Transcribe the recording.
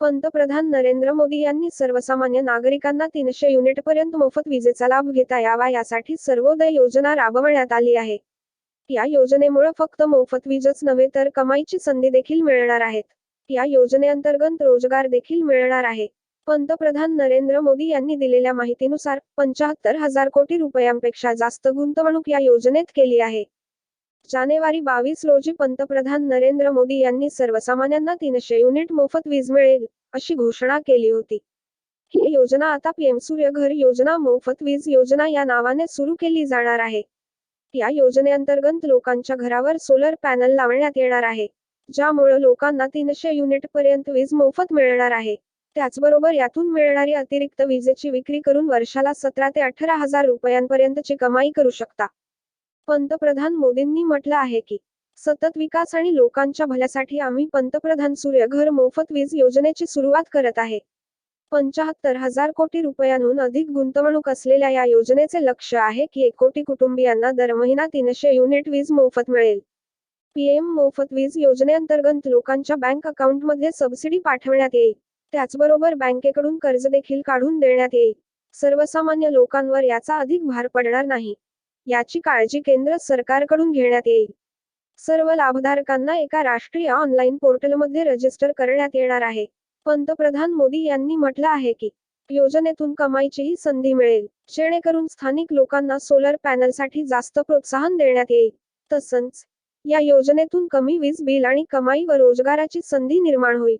पंतप्रधान नरेंद्र मोदी यांनी सर्वसामान्य नागरिकांना तीनशे युनिटपर्यंत मोफत विजेचा लाभ घेता यावा यासाठी सर्वोदय योजना राबवण्यात आली आहे. या योजनेमुळे फक्त मोफत वीजच नव्हे तर कमाईची संधी देखील मिळणार आहेत. या योजनेअंतर्गत रोजगार देखील मिळणार आहे. पंतप्रधान नरेंद्र मोदी यांनी दिलेल्या माहितीनुसार पंचाहत्तर हजार कोटी रुपयांपेक्षा जास्त गुंतवणूक या योजनेत केली आहे. जानेवारी बावीस रोजी पंतप्रधान नरेंद्र मोदी यांनी सर्वसामान्यांना तीनशे युनिट मोफत वीज मिळेल अशी घोषणा केली होती. ही योजना आता पीएम सूर्यघर योजना मोफत वीज योजना या नावाने सुरू केली जाणार आहे. या योजनेअंतर्गत लोकांच्या घरावर सोलर पॅनल लावण्यात येणार आहे ज्यामुळे लोकांना तीनशे युनिट पर्यंत वीज मोफत मिळणार आहे. त्याचबरोबर यातून मिळणारी अतिरिक्त विजेची विक्री करून वर्षाला सतरा ते अठरा हजार रुपयांपर्यंतची कमाई करू शकता. पंतप्रधान मोदींनी म्हटलं आहे की सतत विकास आणि लोकांच्या भल्यासाठी आम्ही पंतप्रधान सूर्यघर मोफत वीज योजनेची सुरुवात करत आहे. पंचाहत्तर हजार कोटी रुपयांहून अधिक गुंतवणूक असलेल्या या योजनेचे लक्ष आहे की एक कोटी कुटुंबियांना दर महिना तीनशे युनिट वीज मोफत मिळेल. पीएम मोफत वीज योजनेअंतर्गत लोकांच्या बँक अकाउंटमध्ये सबसिडी पाठवण्यात येईल. त्याचबरोबर बँकेकडून कर्ज देखील काढून देण्यात येईल. सर्वसामान्य लोकांवर याचा अधिक भार पडणार नाही. याची काळजी केंद्र सरकारकडून घेण्यात येईल. सर्व लाभधारकांना एका राष्ट्रीय ऑनलाईन पोर्टलमध्ये रजिस्टर करण्यात येणार आहे. पंतप्रधान मोदी यांनी म्हटलं आहे की योजनेतून कमाईचीही संधी मिळेल. जेणेकरून स्थानिक लोकांना सोलर पॅनलसाठी जास्त प्रोत्साहन देण्यात येईल. तसंच या योजनेतून कमी वीज बिल आणि कमाई व रोजगाराची संधी निर्माण होईल.